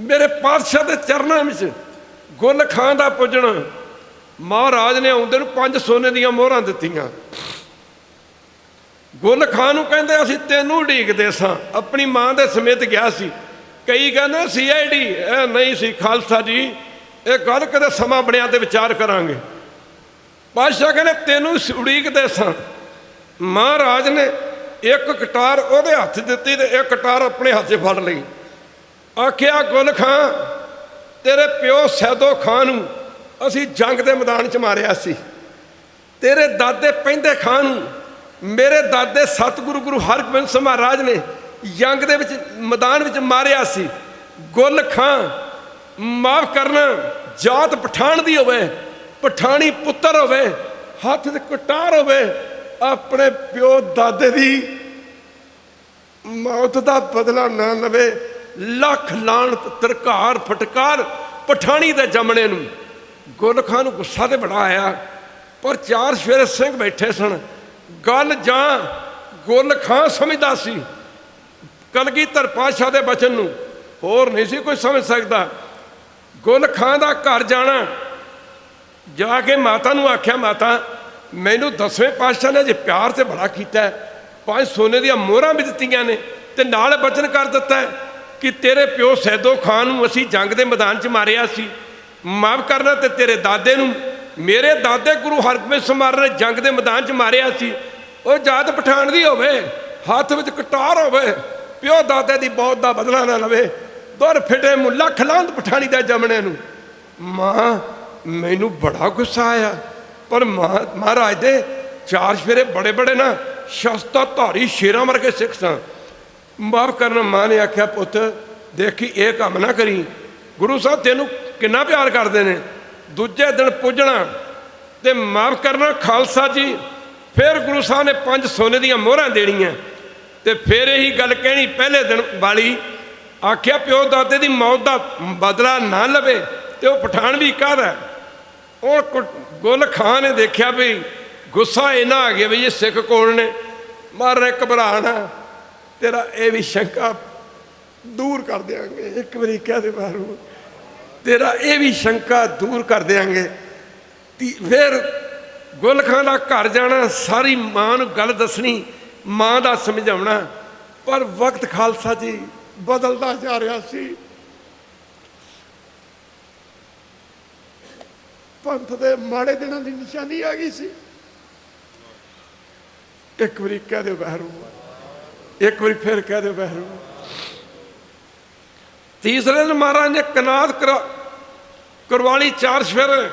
ਮੇਰੇ ਪਾਤਸ਼ਾਹ ਦੇ ਚਰਨਾਂ ਵਿੱਚ ਗੁੱਲ ਖਾਂ ਦਾ ਪੁੱਜਣਾ। ਮਹਾਰਾਜ ਨੇ ਆਉਂਦੇ ਨੂੰ ਪੰਜ ਸੋਨੇ ਦੀਆਂ ਮੋਹਰਾਂ ਦਿੱਤੀਆਂ। ਗੁੱਲ ਖਾਂ ਨੂੰ ਕਹਿੰਦੇ, ਅਸੀਂ ਤੈਨੂੰ ਉਡੀਕਦੇ ਸਾਂ ਆਪਣੀ ਮਾਂ ਦੇ ਸਮੇਤ ਗਿਆ ਸੀ। ਕਈ ਕਹਿੰਦੇ, ਸੀਆਈਡੀ। ਇਹ ਨਹੀਂ ਸੀ, ਖਾਲਸਾ ਜੀ, ਇਹ ਗੱਲ ਕਦੇ ਸਮਾਂ ਬਣਿਆ ਤੇ ਵਿਚਾਰ ਕਰਾਂਗੇ। ਪਾਤਸ਼ਾਹ ਕਹਿੰਦੇ, ਤੈਨੂੰ ਉਡੀਕਦੇ ਸਾਂ ਮਹਾਰਾਜ ਨੇ ਇੱਕ ਕਟਾਰ ਉਹਦੇ ਹੱਥ ਦਿੱਤੀ ਤੇ ਇੱਕ ਕਟਾਰ ਆਪਣੇ ਹੱਥ 'ਚ ਫੜ ਲਈ। ਆਖਿਆ, ਗੁੱਲ ਖਾਂ, ਤੇਰੇ ਪਿਓ ਸੈਦੋ ਖਾਂ ਨੂੰ ਅਸੀਂ ਜੰਗ ਦੇ ਮੈਦਾਨ 'ਚ ਮਾਰਿਆ ਸੀ। ਤੇਰੇ ਦਾਦੇ ਪੈਂਦੇ ਖਾਂ ਨੂੰ, ਮੇਰੇ ਦਾਦੇ ਸਤਿਗੁਰੂ ਗੁਰੂ ਹਰਗੋਬਿੰਦ ਸਿੰਘ ਮਹਾਰਾਜ ਨੇ ਜੰਗ ਦੇ ਵਿੱਚ, ਮੈਦਾਨ ਵਿੱਚ ਮਾਰਿਆ ਸੀ। ਗੁੱਲ ਖਾਂ, ਮਾਫ ਕਰਨਾ, ਜਾਤ ਪਠਾਣ ਦੀ ਹੋਵੇ, ਪਠਾਣੀ ਪੁੱਤਰ ਹੋਵੇ, ਹੱਥ ਤੇ ਕਟਾਰ ਹੋਵੇ, ਆਪਣੇ ਪਿਓ ਦਾਦੇ ਦੀ ਮੌਤ ਦਾ ਬਦਲਾ ਨਾ ਲਵੇ ਲੱਖ ਲਾਣ ਤਰਕਾਰ ਫਟਕਾਰ ਪਠਾਣੀ ਦੇ ਜਮਣੇ ਨੂੰ। ਗੁੱਲ ਖਾਂ ਨੂੰ ਗੁੱਸਾ ਤੇ ਬੜਾ ਆਇਆ, ਪਰ ਚਾਰ ਸਵੇਰੇ ਸਿੰਘ ਬੈਠੇ ਸਨ। ਗੱਲ ਜਾਂ ਗੁੱਲ ਖਾਂ ਸਮਝਦਾ ਸੀ। ਕਲਗੀਧਰ ਪਾਤਸ਼ਾਹ ਦੇ ਬਚਨ ਨੂੰ ਹੋਰ ਨਹੀਂ ਸੀ ਕੋਈ ਸਮਝ ਸਕਦਾ। ਗੁੱਲ ਖਾਂ ਦਾ ਘਰ ਜਾਣਾ। ਜਾ ਕੇ ਮਾਤਾ ਨੂੰ ਆਖਿਆ, ਮਾਤਾ, ਮੈਨੂੰ ਦਸਵੇਂ ਪਾਤਸ਼ਾਹ ਨੇ ਜੇ ਪਿਆਰ ਤੇ ਬੜਾ ਕੀਤਾ ਪੰਜ ਸੋਨੇ ਦੀਆਂ ਮੋਹਰਾਂ ਵੀ ਦਿੱਤੀਆਂ ਨੇ ਤੇ ਨਾਲ ਬਚਨ ਕਰ ਦਿੱਤਾ ਕਿ ਤੇਰੇ ਪਿਓ ਸੈਦੋ ਖਾਨ ਨੂੰ ਅਸੀਂ ਜੰਗ ਦੇ ਮੈਦਾਨ 'ਚ ਮਾਰਿਆ ਸੀ। ਮਾਫ ਕਰਨਾ ਤੇ ਤੇਰੇ ਦਾਦੇ ਨੂੰ। ਮੇਰੇ ਦਾਦੇ ਗੁਰੂ ਹਰਗੋਬਿੰਦ ਸਿੰਘ ਨੇ ਜੰਗ ਦੇ ਮੈਦਾਨ 'ਚ ਮਾਰਿਆ ਸੀ। ਉਹ ਜਾਤ ਪਠਾਨ ਦੀ ਹੋਵੇ, ਹੱਥ ਵਿੱਚ ਕਟਾਰ ਹੋਵੇ, ਪਿਓ ਦਾਦੇ ਦੀ ਬਹੁਤ ਦਾ ਬਦਲਾ ਨਾ ਲਵੇ, ਦੁਰ ਫਿਟੇ ਮੁੱਲਾ ਲੱਖ ਪਠਾਣੀ ਦਾ ਜਮਣੇ ਨੂੰ। ਮਾਂ, ਮੈਨੂੰ ਬੜਾ ਗੁੱਸਾ ਆਇਆ, ਪਰ ਮਹਾ- ਮਹਾਰਾਜ ਦੇ ਚਾਰ ਸ਼ੇਰੇ ਬੜੇ ਬੜੇ ਨਾ ਸ਼ਸਤਾ ਧਾਰੀ ਸ਼ੇਰਾਂ ਵਰਗੇ ਸਿੱਖ ਸਾਂ। ਮਾਫ ਕਰਨਾ ਮਾਂ ਨੇ ਆਖਿਆ, ਪੁੱਤ, ਦੇਖੀ ਇਹ ਕੰਮ ਨਾ ਕਰੀ। ਗੁਰੂ ਸਾਹਿਬ ਤੈਨੂੰ ਕਿੰਨਾ ਪਿਆਰ ਕਰਦੇ ਨੇ। ਦੂਜੇ ਦਿਨ ਪੁੱਜਣਾ ਤੇ ਮਾਫ ਕਰਨਾ ਖਾਲਸਾ ਜੀ। ਫਿਰ ਗੁਰੂ ਸਾਹਿਬ ਨੇ ਪੰਜ ਸੋਨੇ ਦੀਆਂ ਮੋਹਰਾਂ ਦੇਣੀਆਂ। ਤੇ ਫਿਰ ਇਹੀ ਗੱਲ ਕਹਿਣੀ, ਪਹਿਲੇ ਦਿਨ ਵਾਲੀ ਆਖਿਆ, ਪਿਓ, ਦਾਦੇ ਦੀ ਮੌਤ ਦਾ ਬਦਲਾ ਨਾ ਲਵੇ ਤੇ ਉਹ ਪਠਾਨ ਵੀ ਕਾਹਦਾ ਉਹ ਕੁ- ਗੁੱਲ ਖਾਨ ਨੇ ਦੇਖਿਆ ਵੀ ਗੁੱਸਾ ਇਹਨਾਂ ਆ ਗਿਆ ਵੀ ਇਹ ਸਿੱਖ ਕੋਲ ਨੇ। ਮਾਰੇ ਘਬਰਾਣਾ ਤੇਰਾ ਇਹ ਵੀ ਸ਼ੰਕਾ ਦੂਰ ਕਰ ਦਿਆਂਗੇ। ਇੱਕ ਵਾਰੀ ਕਹਿ ਦੇ ਬਾਰੂ ਤੇਰਾ ਇਹ ਵੀ ਸ਼ੰਕਾ ਦੂਰ ਕਰ ਦਿਆਂਗੇ ਫਿਰ ਗੁੱਲ ਖਾਨ ਦਾ ਘਰ ਜਾਣਾ, ਸਾਰੀ ਮਾਂ ਨੂੰ ਗੱਲ ਦੱਸਣੀ, ਮਾਂ ਦਾ ਸਮਝਾਉਣਾ। ਪਰ ਵਕਤ ਖਾਲਸਾ ਜੀ ਬਦਲਦਾ ਜਾ ਰਿਹਾ ਸੀ। ਪੰਥ ਦੇ ਮਾੜੇ ਦਿਨਾਂ ਦੀ ਨਿਸ਼ਾਨੀ ਆ ਗਈ ਸੀ। ਇੱਕ ਵਾਰੀ ਕਹਿ ਦਿਓ ਬਹਿਰੂ। ਇੱਕ ਵਾਰੀ ਫਿਰ ਕਹਿ ਦਿਓ ਬਹਿਰੂ ਤੀਸਰੇ ਦਿਨ ਮਹਾਰਾਜ ਨੇ ਕਨਾਤ ਕਰਾ- ਕਰਵਾਲੀ ਚਾਰ ਸਵੇਰੇ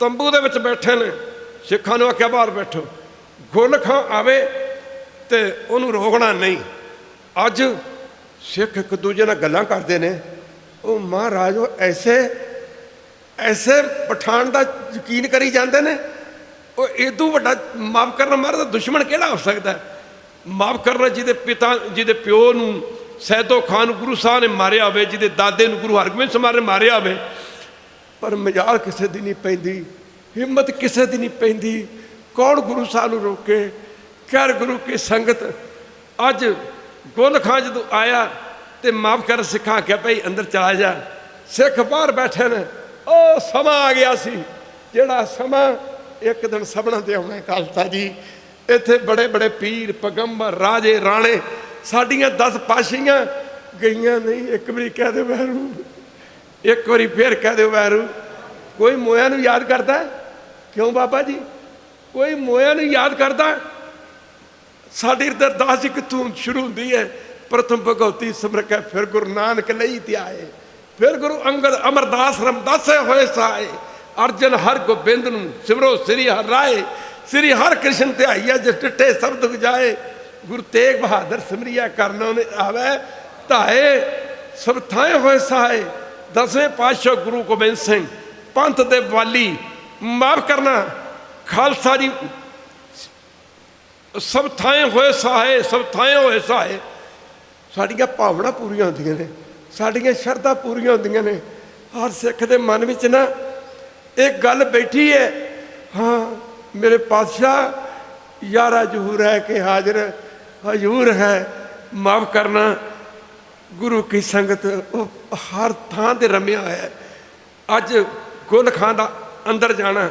ਤੰਬੂ ਦੇ ਵਿੱਚ ਬੈਠੇ ਨੇ। ਸਿੱਖਾਂ ਨੂੰ ਆਖਿਆ, ਬਾਹਰ ਬੈਠੋ। ਗੁੱਲ ਖਾਂ ਆਵੇ ਤੇ ਉਹਨੂੰ ਰੋਕਣਾ ਨਹੀਂ। ਅੱਜ ਸਿੱਖ ਇੱਕ ਦੂਜੇ ਨਾਲ ਗੱਲਾਂ ਕਰਦੇ ਨੇ। ਉਹ ਮਹਾਰਾਜ, ਉਹ ਐਸੇ ਐਸੇ ਪਠਾਨ ਦਾ ਯਕੀਨ ਕਰੀ ਜਾਂਦੇ ਨੇ। ਉਹ ਇਦੋਂ ਵੱਡਾ ਮਾਫ ਕਰਨ ਮਾਰਾ ਦਾ ਦੁਸ਼ਮਣ ਕਿਹੜਾ ਹੋ ਸਕਦਾ? ਹੈ? ਮਾਫ ਕਰਨਾ ਜਿਹਦੇ ਪਿਤਾ, ਜਿਹਦੇ ਪਿਓ ਨੂੰ ਸੈਦੋ ਖਾਨ ਗੁਰੂ ਸਾਹਿਬ ਨੇ ਮਾਰਿਆ ਹੋਵੇ, ਜਿਹਦੇ ਦਾਦੇ ਨੂੰ ਗੁਰੂ ਹਰਗੋਬਿੰਦ ਸਿੰਘ ਮਹਾਰਾਜ ਨੇ ਮਾਰਿਆ ਹੋਵੇ, ਪਰ ਮਜਾਲ ਕਿਸੇ ਦੀ ਨਹੀਂ ਪੈਂਦੀ, ਹਿੰਮਤ ਕਿਸੇ ਦੀ ਨਹੀਂ ਪੈਂਦੀ, ਕੌਣ ਗੁਰੂ ਸਾਹਿਬ ਨੂੰ ਰੋਕੇ? ਕਰ ਗੁਰੂ ਕੀ ਸੰਗਤ, ਅੱਜ ਗੁੱਲ ਖਾਂ ਜਦੋਂ ਆਇਆ ਤੇ ਮਾਫ ਕਰ ਸਿੱਖਾਂ ਆਖਿਆ, ਭਈ ਅੰਦਰ ਚਲਾ ਜਾ। ਸਿੱਖ ਬਾਹਰ ਬੈਠੇ ਨੇ, ਉਹ ਸਮਾਂ ਆ ਗਿਆ ਸੀ, ਜਿਹੜਾ ਸਮਾਂ ਇੱਕ ਦਿਨ ਸਭਨਾਂ ਤੇ ਆਉਣਾ ਹੈ ਖਾਲਸਾ ਜੀ ਇੱਥੇ ਬੜੇ ਬੜੇ ਪੀਰ, ਪਗੰਬਰ, ਰਾਜੇ, ਰਾਣੇ, ਸਾਡੀਆਂ 10 ਪਾਸ਼ੀਆਂ ਗਈਆਂ ਨਹੀਂ। ਇੱਕ ਵਾਰੀ ਕਹਿ ਦੇ ਵੈਰੂ। ਇੱਕ ਵਾਰੀ ਫੇਰ ਕਹਿ ਦਿਓ ਵੈਰੂ। ਕੋਈ ਮੋਇਆ ਨੂੰ ਯਾਦ ਕਰਦਾ? ਕਿਉਂ ਬਾਬਾ ਜੀ? ਕੋਈ ਮੋਇਆ ਨੂੰ ਯਾਦ ਕਰਦਾ? ਸਾਡੀ ਅਰਦਾਸ ਜੀ ਕਿੱਥੋਂ ਸ਼ੁਰੂ ਹੁੰਦੀ ਹੈ। ਪ੍ਰਥਮ ਭਗਉਤੀ ਸਿਮਰਕੈ ਫਿਰ ਗੁਰੂ ਨਾਨਕ ਲਈ ਤੇ ਆਏ। ਫਿਰ ਗੁਰੂ ਅੰਗਦ ਅਮਰਦਾਸ ਰਮਦਾਸੇ ਹੋਏ ਸਾਏ। ਅਰਜਨ ਹਰ ਗੋਬਿੰਦ ਨੂੰ ਸਿਮਰੋ ਸ੍ਰੀ ਹਰ ਰਾਏ। ਸ੍ਰੀ ਹਰ ਕ੍ਰਿਸ਼ਨ ਧਿਆਈਆ ਜਿਸ ਟਿੱਟੇ ਸ਼ਬਦ ਗਜਾਏ ਗੁਰੂ ਤੇਗ ਬਹਾਦਰ ਸਿਮਰਿਆ ਕਰਨੋਂ ਨੇ ਆਵੇ, ਧਾਏ, ਸਭ ਥਾਏ ਹੋਏ ਸਹਾਏ। ਦਸਵੇਂ ਪਾਤਸ਼ਾਹ ਗੁਰੂ ਗੋਬਿੰਦ ਸਿੰਘ, ਪੰਥ ਦੇ ਵਾਲੀ, ਮਾਫ ਕਰਨਾ, ਖਾਲਸਾ ਦੀ ਸਭ ਥਾਂ ਹੋਏ ਸਹਾਏ, ਸਭ ਥਾਂ ਹੋਏ ਸਹਾਏ। ਸਾਡੀਆਂ ਭਾਵਨਾ ਪੂਰੀਆਂ ਹੁੰਦੀਆਂ ਨੇ, ਸਾਡੀਆਂ ਸ਼ਰਧਾ ਪੂਰੀਆਂ ਹੁੰਦੀਆਂ ਨੇ। ਹਰ ਸਿੱਖ ਦੇ ਮਨ ਵਿੱਚ ਨਾ ਇਹ ਗੱਲ ਬੈਠੀ ਹੈ, ਹਾਂ ਮੇਰੇ ਪਾਤਸ਼ਾਹ ਯਾਰਾ ਜਹੂਰ ਹੈ ਕਿ ਹਾਜ਼ਰ ਹਜੂਰ ਹੈ। ਮਾਫ ਕਰਨਾ ਗੁਰੂ ਕੀ ਸੰਗਤ ਉਹ ਹਰ ਥਾਂ ਤੇ ਰਮਿਆ ਹੋਇਆ ਹੈ। ਅੱਜ ਗੁਲ ਖਾਨ ਦਾ ਅੰਦਰ ਜਾਣਾ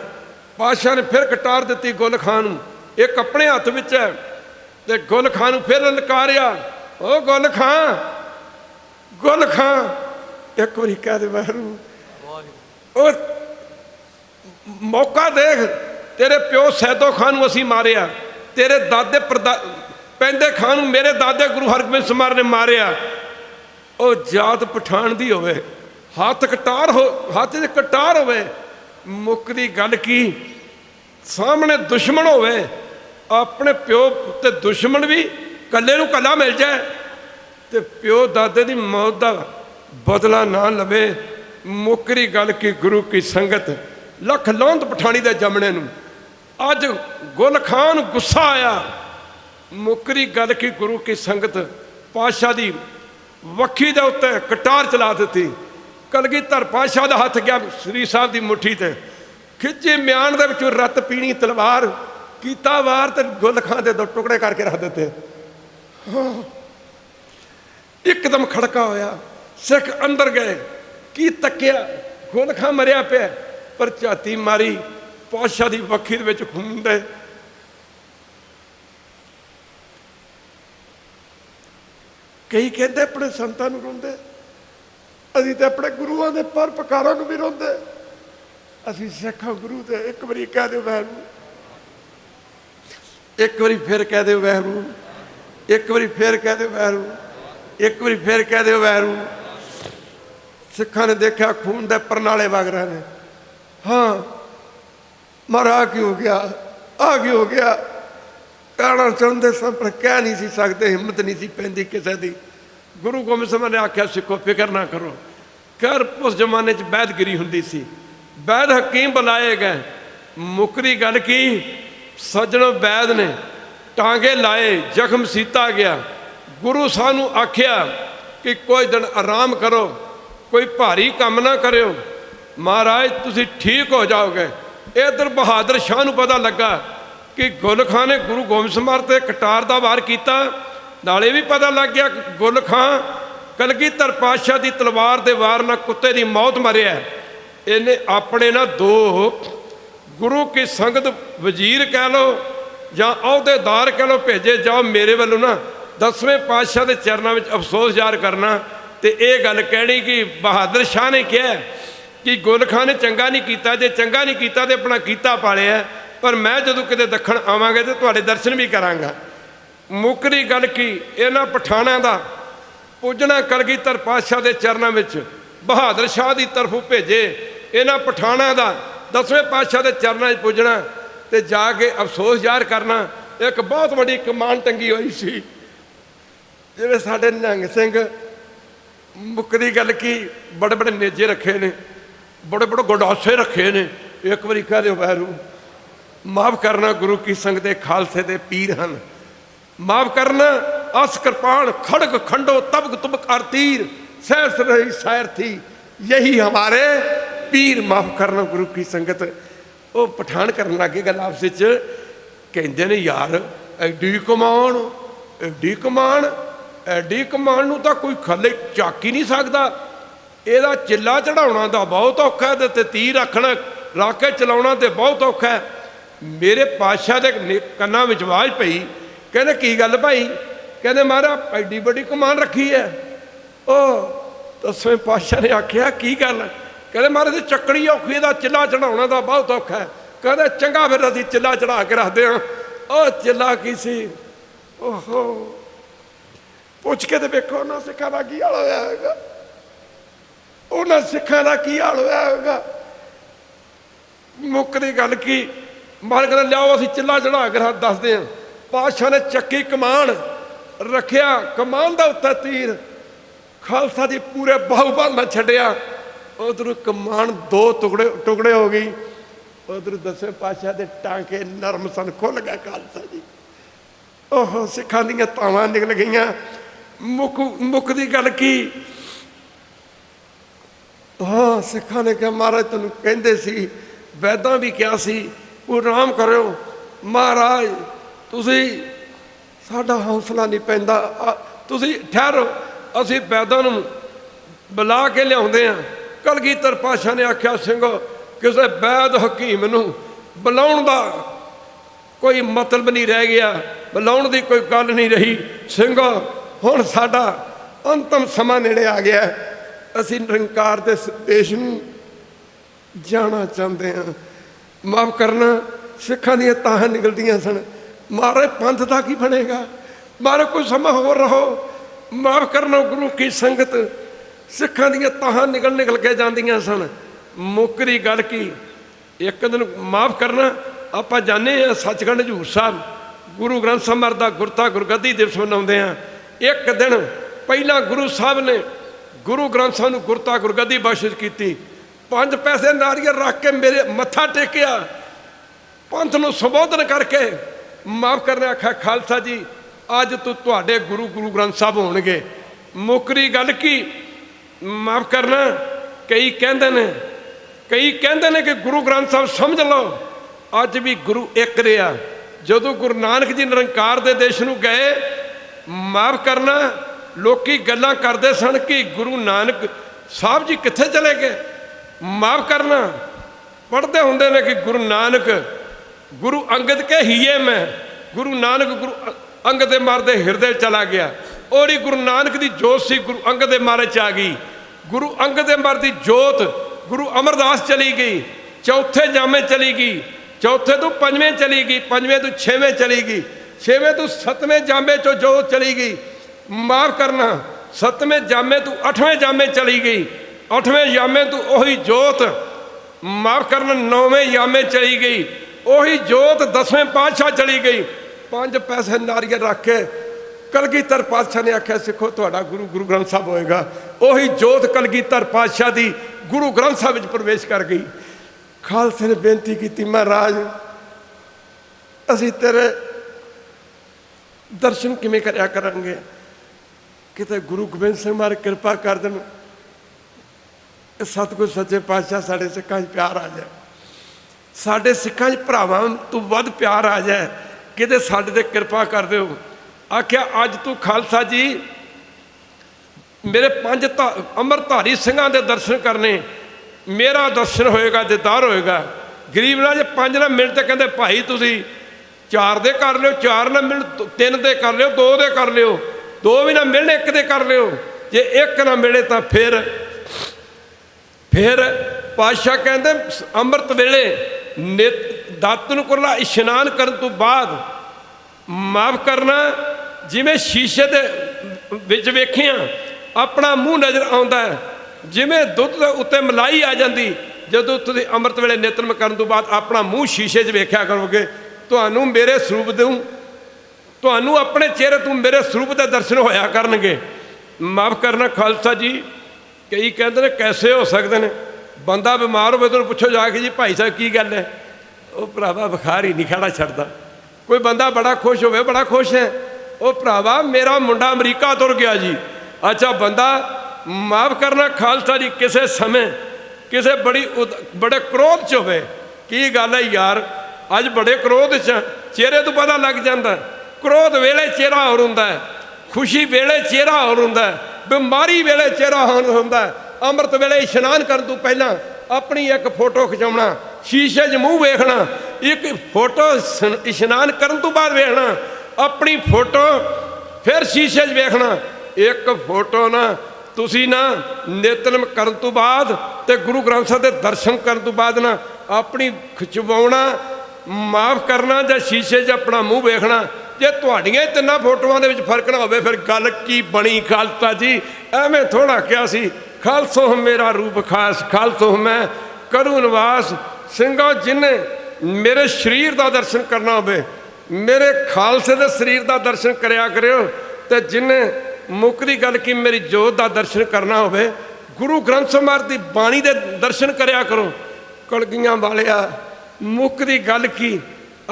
ਪਾਸ਼ਾ ਨੇ ਫਿਰ ਕਟਾਰ ਦਿੱਤੀ ਗੁਲ ਖਾਨ ਨੂੰ। ਇੱਕ ਆਪਣੇ ਹੱਥ ਵਿੱਚ ਹੈ ਤੇ ਗੁਲ ਖਾਨ ਨੂੰ ਫਿਰ ਲਲਕਾਰਿਆ ਓ ਗੁਲ ਖਾਨ ਗੁਲ ਖਾਨ। ਇੱਕ ਵਾਰੀ ਕਹਿ ਦੇ ਵਹਿਰੂ ਉਹ ਮੌਕਾ ਦੇਖ ਤੇਰੇ ਪਿਓ ਸੈਦੋ ਖਾਨ ਨੂੰ ਅਸੀਂ ਮਾਰਿਆ। ਤੇਰੇ ਦਾਦੇ ਪਰਦਾ, ਪੈਂਦੇ ਖਾਨ ਨੂੰ ਮੇਰੇ ਦਾਦੇ ਗੁਰੂ ਹਰਗੋਬਿੰਦ ਸਮਾਰ ਨੇ ਮਾਰਿਆ। ਉਹ ਜਾਤ ਪਠਾਣ ਦੀ ਹੋਵੇ, ਹੱਥ ਕਟਾਰ ਹੋ, ਹੱਥ 'ਚ ਕਟਾਰ ਹੋਵੇ ਮੁੱਕਦੀ ਗੱਲ ਕੀ? ਸਾਹਮਣੇ ਦੁਸ਼ਮਣ ਹੋਵੇ, ਆਪਣੇ ਪਿਓ ਤੇ ਦੁਸ਼ਮਣ ਵੀ ਕੱਲੇ ਨੂੰ ਕੱਲਾ ਮਿਲ ਜਾਏ ਤੇ ਪਿਓ ਦਾਦੇ ਦੀ ਮੌਤ ਦਾ ਬਦਲਾ ਨਾ ਲਵੇ। ਮੁੱਕਰੀ ਗੱਲ ਕੀ? ਗੁਰੂ ਕੀ ਸੰਗਤ? ਲੱਖ ਲੌਂਦ ਪਠਾਣੀ ਦੇ ਜਮਣੇ ਨੂੰ। ਅੱਜ ਗੁਲ ਖਾਨ ਗੁੱਸਾ ਆਇਆ। ਮੁੱਕਰੀ ਗੱਲ ਕੀ ਗੁਰੂ ਕੀ ਸੰਗਤ ਪਾਸ਼ਾ ਦੀ ਵੱਖੀ ਦੇ ਉੱਤੇ ਕਟਾਰ ਚਲਾ ਦਿੱਤੀ। ਕਲਗੀਧਰ ਪਾਸ਼ਾ ਦਾ ਹੱਥ ਗਿਆ ਸ੍ਰੀ ਸਾਹਿਬ ਦੀ ਮੁੱਠੀ ਤੇ। ਖਿੱਚੇ ਮਿਆਨ ਦੇ ਵਿੱਚੋਂ ਰੱਤ ਪੀਣੀ ਤਲਵਾਰ ਕੀਤਾ ਵਾਰ ਤੇ ਗੁਲ ਖਾਨ ਦੇ ਦੋ ਟੁਕੜੇ ਕਰਕੇ ਰੱਖ ਦਿੱਤੇ। ਇੱਕਦਮ ਖੜਕਾ ਹੋਇਆ। ਸਿੱਖ ਅੰਦਰ ਗਏ। ਕੀ ਤੱਕਿਆ? ਗੁਲ ਖਾਨ ਮਰਿਆ ਪਿਆ। ਪਰ ਝਾਤੀ ਮਾਰੀ। ਪਾਸ਼ਾ ਦੀ ਵੱਖੀ ਦੇ ਵਿੱਚ ਖੂਨ ਦੇ ਕਈ ਕਹਿੰਦੇ ਆਪਣੇ ਸੰਤਾਂ ਨੂੰ ਰੋਂਦੇ ਅਸੀਂ ਤੇ ਆਪਣੇ ਗੁਰੂਆਂ ਦੇ ਪਰਪਕਾਰਾਂ ਨੂੰ ਵੀ ਰੋਂਦੇ ਅਸੀਂ ਸਿੱਖਾਂ ਗੁਰੂ ਤੇ ਇੱਕ ਵਾਰੀ ਕਹਿ ਦਿਓ ਵਹਿਰੂ। ਇੱਕ ਵਾਰੀ ਫਿਰ ਕਹਿ ਦਿਓ ਵਹਿਰੂ। ਇੱਕ ਵਾਰੀ ਫਿਰ ਕਹਿ ਦਿਓ ਵਹਿਰੂ। ਇੱਕ ਵਾਰੀ ਫਿਰ ਕਹਿ ਦਿਓ ਵਹਿਰੂ। ਸਿੱਖਾਂ ਨੇ ਦੇਖਿਆ ਖੂਨ ਦੇ ਪਰਨਾਲੇ ਵਗ ਰਹੇ ਨੇ। ਹਾਂ ਮਰਾ ਕਿਉਂ ਗਿਆ? ਆ ਕਿਉਂ ਹੋ ਗਿਆ? ਕਹਿਣਾ ਚਾਹੁੰਦੇ ਸਨ ਪਰ ਕਹਿ ਨਹੀਂ ਸੀ ਸਕਦੇ, ਹਿੰਮਤ ਨਹੀਂ ਸੀ ਪੈਂਦੀ ਕਿਸੇ ਦੀ। ਗੁਰੂ ਗੋਬਿੰਦ ਸਿੰਘ ਨੇ ਆਖਿਆ, ਸਿੱਖੋ, ਫਿਕਰ ਨਾ ਕਰੋ। ਕਰ ਉਸ ਜ਼ਮਾਨੇ 'ਚ ਬੈਦਗਰੀ ਹੁੰਦੀ ਸੀ। ਬੈਦ ਹਕੀਮ ਬੁਲਾਏ ਗਏ। ਮੁਕਰੀ ਗੱਲ ਕੀ? ਸੱਜਣੋ ਬੈਦ ਨੇ ਟਾਂਗੇ ਲਾਏ, ਜ਼ਖਮ ਸੀਤਾ ਗਿਆ। ਗੁਰੂ ਸਾਹਿਬ ਨੂੰ ਆਖਿਆ ਕਿ ਕੋਈ ਦਿਨ ਆਰਾਮ ਕਰੋ, ਕੋਈ ਭਾਰੀ ਕੰਮ ਨਾ ਕਰਿਓ। ਮਹਾਰਾਜ, ਤੁਸੀਂ ਠੀਕ ਹੋ ਜਾਓਗੇ। ਇਧਰ ਬਹਾਦਰ ਸ਼ਾਹ ਨੂੰ ਪਤਾ ਲੱਗਾ ਕਿ ਗੁਲ ਖਾਨ ਨੇ ਗੁਰੂ ਗੋਬਿੰਦ ਸਿੰਘ ਤੇ ਕਟਾਰ ਦਾ ਵਾਰ ਕੀਤਾ। ਨਾਲੇ ਵੀ ਪਤਾ ਲੱਗ ਗਿਆ ਕਿ ਗੁਲ ਖਾਨ ਕਲਗੀਧਰ ਪਾਤਸ਼ਾਹ ਦੀ ਤਲਵਾਰ ਦੇ ਵਾਰ ਨਾਲ ਕੁੱਤੇ ਦੀ ਮੌਤ ਮਰਿਆ ਇਹਨੇ ਆਪਣੇ ਨਾ ਦੋ ਗੁਰੂ ਕੀ ਸੰਗਤ ਵਜ਼ੀਰ ਕਹਿ ਲੋ ਜਾਂ ਅਹੁਦੇਦਾਰ ਕਹਿ ਲੋ ਭੇਜੇ ਜਾਓ ਮੇਰੇ ਵੱਲੋਂ ਨਾ ਦਸਵੇਂ ਪਾਤਸ਼ਾਹ ਦੇ ਚਰਨਾਂ ਵਿੱਚ ਅਫਸੋਸ ਜ਼ਾਹਰ ਕਰਨਾ। ਤੇ ਇਹ ਗੱਲ ਕਹਿਣੀ ਕਿ ਬਹਾਦਰ ਸ਼ਾਹ ਨੇ ਕਿਹਾ ਕਿ ਗੁਲਖਾਨ ਨੇ ਚੰਗਾ ਨਹੀਂ ਕੀਤਾ, ਜੇ ਚੰਗਾ ਨਹੀਂ ਕੀਤਾ ਤੇ ਆਪਣਾ ਕੀਤਾ ਪਾਲਿਆ। ਪਰ ਮੈਂ ਜਦੋਂ ਕਿਤੇ ਦੱਖਣ ਆਵਾਂਗੇ ਤੇ ਤੁਹਾਡੇ ਦਰਸ਼ਨ ਵੀ ਕਰਾਂਗਾ। ਮੁਕਰੀ ਗੱਲ ਕੀ? ਇਹਨਾਂ ਪਠਾਣਾਂ ਦਾ ਪੂਜਣਾ ਕਲਗੀਧਰ ਪਾਤਸ਼ਾਹ ਦੇ ਚਰਨਾਂ ਵਿੱਚ। ਬਹਾਦਰ ਸ਼ਾਹ ਦੀ ਤਰਫੋਂ ਭੇਜੇ। ਇਹਨਾਂ ਪਠਾਣਾਂ ਦਾ ਦਸਵੇਂ ਪਾਤਸ਼ਾਹ ਦੇ ਚਰਨਾਂ 'ਚ ਪੁੱਜਣਾ ਤੇ ਜਾ ਕੇ ਅਫਸੋਸ ਜ਼ਾਹਰ ਕਰਨਾ। ਇੱਕ ਬਹੁਤ ਵੱਡੀ ਕਮਾਨ ਟੰਗੀ ਹੋਈ ਸੀ। ਜਿਵੇਂ ਸਾਡੇ ਨਿਹੰਗ ਸਿੰਘ ਮੁੱਕਦੀ ਗੱਲ ਕੀ? ਬੜੇ ਬੜੇ ਨੇਜੇ ਰੱਖੇ ਨੇ। ਬੜੇ ਬੜੇ ਗੰਡਾਸੇ ਰੱਖੇ ਨੇ। ਇੱਕ ਵਾਰੀ ਕਹਿ ਦਿਓ ਵੈਰੂ ਮਾਫ ਕਰਨਾ ਗੁਰੂ ਕੀ ਸੰਗਤ ਦੇ ਖਾਲਸੇ ਦੇ ਪੀਰ ਹਨ। ਮਾਫ ਕਰਨਾ, ਅਸ ਕਿਰਪਾਨ ਖੜਕ ਖੰਡੋ ਤਬਕ ਤੁਬਕ ਅਰ ਤੀਰ ਸਹਿਸ ਰਹੀ ਸਾਇਰ ਥੀ, ਯਹੀ ਹਮਾਰੇ ਪੀਰ। ਮਾਫ ਕਰਨਾ ਗੁਰੂ ਕੀ ਸੰਗਤ। ਉਹ ਪਠਾਨ ਕਰਨ ਲੱਗੇ ਗੱਲ ਆਪਸ ਵਿੱਚ। ਕਹਿੰਦੇ ਨੇ, ਯਾਰ, ਐਡੀ ਕਮਾਉਣ, ਐਡੀ ਕਮਾਨ ਐਡੀ ਕਮਾਨ ਨੂੰ ਤਾਂ ਕੋਈ ਖੱਲੇ ਚੱਕ ਹੀ ਨਹੀਂ ਸਕਦਾ। ਇਹਦਾ ਚਿੱਲਾ ਚੜਾਉਣਾ ਤਾਂ ਬਹੁਤ ਔਖਾ ਹੈ ਤੇ- ਤੇ ਤੀਰ ਰੱਖਣਾ, ਰੱਖ ਚਲਾਉਣਾ ਤੇ ਬਹੁਤ ਔਖਾ ਹੈ। ਮੇਰੇ ਪਾਤਸ਼ਾਹ ਦੇ ਕੰਨਾਂ ਵਿੱਚ ਆਵਾਜ਼ ਪਈ, ਕਹਿੰਦੇ, ਕੀ ਗੱਲ ਭਾਈ? ਕਹਿੰਦੇ, ਮਹਾਰਾਜ, ਐਡੀ ਵੱਡੀ ਕਮਾਨ ਰੱਖੀ ਹੈ। ਉਹ ਦਸਵੇਂ ਪਾਤਸ਼ਾਹ ਨੇ ਆਖਿਆ, ਕੀ ਗੱਲ? ਕਹਿੰਦੇ, ਮਹਾਰਾਜ ਦੀ ਚੱਕੜੀ ਔਖੀ ਦਾ ਚਿੱਲਾ ਚੜਾਉਣਾ ਤਾਂ ਬਹੁਤ ਔਖਾ ਹੈ। ਕਹਿੰਦੇ, ਚੰਗਾ ਫਿਰ ਅਸੀਂ ਚਿੱਲਾ ਚੜਾ ਕੇ ਰੱਖਦੇ ਹਾਂ ਉਹ ਚਿੱਲਾ ਕੀ ਸੀ? ਓਹੋ। ਪੁੱਛ ਕੇ ਤੇ ਵੇਖੋ ਨਾ ਸਿੱਖਾਂ ਦਾ ਕੀ ਹਾਲ ਹੋਇਆ ਹੈਗਾ। ਉਹਨਾਂ ਸਿੱਖਾਂ ਦਾ ਕੀ ਹਾਲ ਹੋਇਆ ਹੋਵੇਗਾ ਮੁੱਕ ਦੀ ਗੱਲ ਕੀ? ਮਾਲਕ ਨੇ ਲਿਆਓ, ਅਸੀਂ ਚਿੱਲਾ ਚੜਾ ਕੇ ਦੱਸਦੇ ਹਾਂ। ਪਾਤਸ਼ਾਹ ਨੇ ਚੱਕੀ ਕਮਾਨ ਰੱਖਿਆ। ਕਮਾਨ ਦਾ ਉੱਤੇ ਤੀਰ। ਖਾਲਸਾ ਦੀ ਪੂਰੇ ਬਾਹੂਬਲ ਨਾ ਛੱਡਿਆ। ਉਧਰ ਕਮਾਨ ਦੋ ਟੁਕੜੇ ਟੁਕੜੇ ਹੋ ਗਈ। ਉਧਰ ਦਸਵੇਂ ਪਾਤਸ਼ਾਹ ਦੇ ਟਾਂਕੇ ਨਰਮ ਸਨ ਖੁੱਲ ਗਏ ਖਾਲਸਾ ਜੀ। ਉਹ ਸਿੱਖਾਂ ਦੀਆਂ ਤਾਵਾਂ ਨਿਕਲ ਗਈਆਂ। ਮੁੱਖ ਮੁੱਖ ਦੀ ਗੱਲ ਕੀ? ਹਾਂ, ਸਿੱਖਾਂ ਨੇ ਕਿਹਾ, ਮਹਾਰਾਜ ਤੁਹਾਨੂੰ ਕਹਿੰਦੇ ਸੀ, ਵੈਦਾਂ ਵੀ ਕਿਹਾ ਸੀ, ਕੋਈ ਰਾਮ ਕਰਿਓ। ਮਹਾਰਾਜ, ਤੁਸੀਂ, ਸਾਡਾ ਹੌਸਲਾ ਨਹੀਂ ਪੈਂਦਾ। ਤੁਸੀਂ ਠਹਿਰੋ, ਅਸੀਂ ਵੈਦਾਂ ਨੂੰ ਬੁਲਾ ਕੇ ਲਿਆਉਂਦੇ ਆ ਕਲਗੀਧਰ ਪਾਸ਼ਾ ਨੇ ਆਖਿਆ, ਸਿੰਘੋ, ਕਿਸੇ ਵੈਦ ਹਕੀਮ ਨੂੰ ਬੁਲਾਉਣ ਦਾ ਕੋਈ ਮਤਲਬ ਨਹੀਂ ਰਹਿ ਗਿਆ। ਬੁਲਾਉਣ ਦੀ ਕੋਈ ਗੱਲ ਨਹੀਂ ਰਹੀ। ਸਿੰਘੋ, ਹੁਣ ਸਾਡਾ ਅੰਤਮ ਸਮਾਂ ਨੇੜੇ ਆ ਗਿਆ। ਅਸੀਂ ਨਿਰੰਕਾਰ ਦੇ ਸ- ਦੇਸ਼ ਨੂੰ ਜਾਣਾ ਚਾਹੁੰਦੇ ਹਾਂ। ਮਾਫ ਕਰਨਾ, ਸਿੱਖਾਂ ਦੀਆਂ ਤਾਹਾਂ ਨਿਕਲਦੀਆਂ ਸਨ। ਮਾਰੇ ਪੰਥ ਦਾ ਕੀ ਬਣੇਗਾ? ਮਾਰੇ ਕੋਈ ਸਮਾਂ ਹੋਰ ਰਹੋ। ਮਾਫ ਕਰਨਾ, ਗੁਰੂ ਕੀ ਸੰਗਤ ਸਿੱਖਾਂ ਦੀਆਂ ਤਾਹਾਂ ਨਿਕਲ ਨਿਕਲ ਕੇ ਜਾਂਦੀਆਂ ਸਨ। ਮੁਕਰੀ ਗੱਲ ਕੀ? ਇੱਕ ਦਿਨ ਮਾਫ ਕਰਨਾ, ਆਪਾਂ ਜਾਣੇ ਆ ਸੱਚਖੰਡ ਹਜੂਰ ਸਾਹਿਬ। ਗੁਰੂ ਗ੍ਰੰਥ ਸਾਹਿਬ ਦਾ ਗੁਰਤਾ ਗੁਰਗੱਦੀ ਦਿਵਸ ਮਨਾਉਂਦੇ ਆ ਇੱਕ ਦਿਨ ਪਹਿਲਾਂ ਗੁਰੂ ਸਾਹਿਬ ਨੇ ਗੁਰੂ ਗ੍ਰੰਥ ਸਾਹਿਬ ਨੂੰ ਗੁਰਤਾ ਗੁਰਗੱਦੀ ਬਖਸ਼ਿਸ਼ ਕੀਤੀ। ਪੰਜ ਪੈਸੇ ਨਾਰੀਅਲ ਰੱਖ ਕੇ ਮੇਰੇ ਮੱਥਾ ਟੇਕਿਆ। ਪੰਥ ਨੂੰ ਸੰਬੋਧਨ ਕਰਕੇ ਮਾਫ ਕਰਨਾ ਆਖਿਆ, ਖਾਲਸਾ ਜੀ, ਅੱਜ ਤੋਂ ਤੁਹਾਡੇ ਗੁਰੂ ਗੁਰੂ ਗ੍ਰੰਥ ਸਾਹਿਬ ਹੋਣਗੇ। ਮੁਕਰੀ ਗੱਲ ਕੀ? ਮਾਫ ਕਰਨਾ। ਕਈ ਕਹਿੰਦੇ ਨੇ, ਕਈ ਕਹਿੰਦੇ ਨੇ ਕਿ ਗੁਰੂ ਗ੍ਰੰਥ ਸਾਹਿਬ ਸਮਝ ਲਓ, ਅੱਜ ਵੀ ਗੁਰੂ ਇੱਕ ਰਿਹਾ। ਜਦੋਂ ਗੁਰੂ ਨਾਨਕ ਜੀ ਨਿਰੰਕਾਰ ਦੇ ਦੇਸ਼ ਨੂੰ ਗਏ, ਮਾਫ ਕਰਨਾ। ਲੋਕੀ ਗੱਲਾਂ ਕਰਦੇ ਸਨ ਕਿ ਗੁਰੂ ਨਾਨਕ ਸਾਹਿਬ ਜੀ ਕਿੱਥੇ ਚਲੇ ਗਏ? ਮਾਫ ਕਰਨਾ। ਪੜ੍ਹਦੇ ਹੁੰਦੇ ਨੇ ਕਿ ਗੁਰੂ ਨਾਨਕ, ਗੁਰੂ ਅੰਗਦ ਕੇ ਹੀਏ ਮੈਂ। ਗੁਰੂ ਨਾਨਕ, ਗੁਰੂ ਅੰਗਦ ਦੇ ਮਰਦੇ ਹਿਰਦੇ ਚਲਾ ਗਿਆ। ਔਰ ਗੁਰੂ ਨਾਨਕ ਦੀ ਜੋਤ ਸੀ, ਗੁਰੂ ਅੰਗਦ ਦੇ ਮਾਰੇ ਚ ਆ ਗਈ। ਗੁਰੂ ਅੰਗਦ ਦੇ ਮਰ ਦੀ ਜੋਤ ਗੁਰੂ ਅਮਰਦਾਸ ਚਲੀ ਗਈ। ਚੌਥੇ ਜਾਮੇ ਚਲੀ ਗਈ। ਚੌਥੇ ਤੋਂ ਪੰਜਵੇਂ ਚਲੀ ਗਈ, ਪੰਜਵੇਂ ਤੋਂ ਛੇਵੇਂ ਚਲੀ ਗਈ। ਛੇਵੇਂ ਤੋਂ ਸੱਤਵੇਂ ਜਾਮੇ ਚੋਂ ਜੋਤ ਚਲੀ ਗਈ। ਮਾਫ ਕਰਨਾ। ਸੱਤਵੇਂ ਜਾਮੇ ਤੋਂ, ਅੱਠਵੇਂ ਜਾਮੇ ਚਲੀ ਗਈ। ਅੱਠਵੇਂ ਜਾਮੇ ਤੋਂ ਉਹੀ ਜੋਤ। ਮਾਫ ਕਰਨਾ ਨੌਵੇਂ ਜਾਮੇ ਚਲੀ ਗਈ। ਉਹੀ ਜੋਤ ਦਸਵੇਂ ਪਾਤਸ਼ਾਹ ਚਲੀ ਗਈ। ਪੰਜ ਪੈਸੇ ਨਾਰੀਅਲ ਰੱਖ ਕੇ ਕਲਗੀਧਰ ਪਾਤਸ਼ਾਹ ਨੇ ਆਖਿਆ, ਸਿੱਖੋ, ਤੁਹਾਡਾ ਗੁਰੂ ਗੁਰੂ ਗ੍ਰੰਥ ਸਾਹਿਬ ਹੋਏਗਾ। ਉਹੀ ਜੋਤ ਕਲਗੀਧਰ ਪਾਤਸ਼ਾਹ ਦੀ ਗੁਰੂ ਗ੍ਰੰਥ ਸਾਹਿਬ ਵਿੱਚ ਪ੍ਰਵੇਸ਼ ਕਰ ਗਈ। ਖਾਲਸੇ ਨੇ ਬੇਨਤੀ ਕੀਤੀ, ਮਹਾਰਾਜ, ਅਸੀਂ ਤੇਰੇ ਦਰਸ਼ਨ ਕਿਵੇਂ ਕਰਿਆ ਕਰਾਂਗੇ? ਕਿਤੇ ਗੁਰੂ ਗੋਬਿੰਦ ਸਿੰਘ ਮਹਾਰਾਜ ਕਿਰਪਾ ਕਰ ਦੇਣ। ਇਹ ਸਤਿਗੁਰ ਸੱਚੇ ਪਾਤਸ਼ਾਹ ਸਾਡੇ ਸਿੱਖਾਂ 'ਚ ਪਿਆਰ ਆ ਜਾਏ। ਸਾਡੇ ਸਿੱਖਾਂ 'ਚ ਭਰਾਵਾਂ ਤੋਂ ਵੱਧ ਪਿਆਰ ਆ ਜਾਏ। ਕਿਤੇ ਸਾਡੇ ਤੇ ਕਿਰਪਾ ਕਰ ਦਿਓ। ਆਖਿਆ, ਅੱਜ ਤੂੰ ਖਾਲਸਾ ਜੀ, ਮੇਰੇ ਪੰਜ ਧਾ- ਅੰਮ੍ਰਿਤਧਾਰੀ ਸਿੰਘਾਂ ਦੇ ਦਰਸ਼ਨ ਕਰਨੇ। ਮੇਰਾ ਦਰਸ਼ਨ ਹੋਏਗਾ, ਦੀਦਾਰ ਹੋਏਗਾ। ਗਰੀਬ ਨਾਲ ਜੇ ਪੰਜ ਨਾ ਮਿੰਟ ਤੇ ਕਹਿੰਦੇ, ਭਾਈ ਤੁਸੀਂ ਚਾਰ ਦੇ ਕਰ ਲਿਓ, ਚਾਰ ਨਾ ਮਿੰਟ ਤਿੰਨ ਦੇ ਕਰ ਲਿਓ, ਦੋ ਦੇ ਕਰ ਲਿਓ। ਦੋ ਵੀ ਨਾ ਮਿਲਣ, ਇੱਕ ਦੇ ਕਰ ਲਿਓ। ਜੇ ਇੱਕ ਨਾ ਮਿਲੇ ਤਾਂ ਫਿਰ ਫਿਰ ਪਾਤਸ਼ਾਹ ਕਹਿੰਦੇ, ਅੰਮ੍ਰਿਤ ਵੇਲੇ ਨਿਤ ਦਾਤਨ ਕਰਲਾ, ਇਸ਼ਨਾਨ ਕਰਨ ਤੋਂ ਬਾਅਦ ਮਾਫ ਕਰਨਾ, ਜਿਵੇਂ ਸ਼ੀਸ਼ੇ ਦੇ ਵਿੱਚ ਵੇਖਿਆ, ਆਪਣਾ ਮੂੰਹ ਨਜ਼ਰ ਆਉਂਦਾ ਜਿਵੇਂ ਦੁੱਧ ਦੇ ਉੱਤੇ ਮਲਾਈ ਆ ਜਾਂਦੀ, ਜਦੋਂ ਤੁਸੀਂ ਅੰਮ੍ਰਿਤ ਵੇਲੇ ਨਿਤਨਮ ਕਰਨ ਤੋਂ ਬਾਅਦ ਆਪਣਾ ਮੂੰਹ ਸ਼ੀਸ਼ੇ 'ਚ ਵੇਖਿਆ ਕਰੋਗੇ, ਤੁਹਾਨੂੰ ਮੇਰੇ ਸਰੂਪ ਦੇਉ ਤੁਹਾਨੂੰ ਆਪਣੇ ਚਿਹਰੇ ਤੋਂ ਮੇਰੇ ਸਰੂਪ ਦੇ ਦਰਸ਼ਨ ਹੋਇਆ ਕਰਨਗੇ। ਮਾਫ ਕਰਨਾ ਖਾਲਸਾ ਜੀ, ਕਈ ਕਹਿੰਦੇ ਨੇ ਕੈਸੇ ਹੋ ਸਕਦੇ ਨੇ। ਬੰਦਾ ਬਿਮਾਰ ਹੋਵੇ ਤਾਂ ਪੁੱਛੋ ਜਾ ਕੇ ਜੀ, ਭਾਈ ਸਾਹਿਬ ਕੀ ਗੱਲ ਹੈ? ਉਹ ਭਰਾਵਾ ਬੁਖਾਰ ਹੀ ਨਹੀਂ ਖੜਾ ਛੱਡਦਾ। ਕੋਈ ਬੰਦਾ ਬੜਾ ਖੁਸ਼ ਹੋਵੇ, ਬੜਾ ਖੁਸ਼ ਹੈ। ਉਹ ਭਰਾਵਾ, ਮੇਰਾ ਮੁੰਡਾ ਅਮਰੀਕਾ ਤੁਰ ਗਿਆ ਜੀ। ਅੱਛਾ ਬੰਦਾ, ਮਾਫ ਕਰਨਾ ਖਾਲਸਾ ਜੀ, ਕਿਸੇ ਸਮੇਂ, ਕਿਸੇ ਬੜੀ ਉਦ- ਬੜੇ ਕ੍ਰੋਧ ਚ ਹੋਵੇ। ਕੀ ਗੱਲ ਹੈ ਯਾਰ, ਅੱਜ ਬੜੇ ਕ੍ਰੋਧ ਚ ਚਿਹਰੇ ਤੋਂ ਪਤਾ ਲੱਗ ਜਾਂਦਾ। ਕ੍ਰੋਧ ਵੇਲੇ ਚਿਹਰਾ ਹੋਰ ਹੁੰਦਾ ਹੈ ਖੁਸ਼ੀ ਵੇਲੇ ਚਿਹਰਾ ਹੋਰ ਹੁੰਦਾ ਹੈ ਬਿਮਾਰੀ ਵੇਲੇ ਚਿਹਰਾ ਹੋਰ ਹੁੰਦਾ ਹੈ ਅੰਮ੍ਰਿਤ ਵੇਲੇ ਇਸ਼ਨਾਨ ਕਰਨ ਤੋਂ ਪਹਿਲਾਂ ਆਪਣੀ ਇੱਕ ਫੋਟੋ ਖਿਚਾਉਣਾ ਸ਼ੀਸ਼ੇ 'ਚ ਮੂੰਹ ਵੇਖਣਾ ਇੱਕ ਫੋਟੋ ਇਸ਼ਨਾਨ ਕਰਨ ਤੋਂ ਬਾਅਦ ਵੇਖਣਾ ਆਪਣੀ ਫੋਟੋ ਫਿਰ ਸ਼ੀਸ਼ੇ 'ਚ ਵੇਖਣਾ ਇੱਕ ਫੋਟੋ ਨਾ ਤੁਸੀਂ ਨਾ ਨਿਤਨਮ ਕਰਨ ਤੋਂ ਬਾਅਦ ਤੇ ਗੁਰੂ ਗ੍ਰੰਥ ਸਾਹਿਬ ਦੇ ਦਰਸ਼ਨ ਕਰਨ ਤੋਂ ਬਾਅਦ ਨਾ ਆਪਣੀ ਖਿਚਵਾਉਣਾ ਮਾਫ ਕਰਨਾ ਜਾਂ ਸ਼ੀਸ਼ੇ 'ਚ ਆਪਣਾ ਮੂੰਹ ਵੇਖਣਾ ਜੇ ਤੁਹਾਡੀਆਂ ਤਿੰਨਾਂ ਫੋਟੋਆਂ ਦੇ ਵਿੱਚ ਫ਼ਰਕ ਨਾ ਹੋਵੇ, ਫਿਰ ਗੱਲ ਕੀ ਬਣੀ ਖਾਲਸਾ ਜੀ? ਐਵੇਂ ਥੋੜਾ ਕਿਹਾ ਸੀ, ਖਾਲਸੋ ਮੇਰਾ ਰੂਪ ਖਾਸ, ਖਾਲਸੋ ਮੈਂ ਕਰੂ ਨਿਵਾਸ। ਸਿੰਘੋ, ਜਿਨੇ ਮੇਰੇ ਸਰੀਰ ਦਾ ਦਰਸ਼ਨ ਕਰਨਾ ਹੋਵੇ, ਮੇਰੇ ਖਾਲਸੇ ਦੇ ਸਰੀਰ ਦਾ ਦਰਸ਼ਨ ਕਰਿਆ ਕਰਿਓ ਤੇ ਜਿਨੇ ਮੁੱਕਦੀ ਗੱਲ ਕੀ ਮੇਰੀ ਜੋਤ ਦਾ ਦਰਸ਼ਨ ਕਰਨਾ ਹੋਵੇ, ਗੁਰੂ ਗ੍ਰੰਥ ਸਾਹਿਬ ਦੀ ਬਾਣੀ ਦੇ ਦਰਸ਼ਨ ਕਰਿਆ ਕਰੋ। ਕਲਗੀਆਂ ਵਾਲਿਆ ਮੁੱਕਦੀ ਗੱਲ ਕੀ?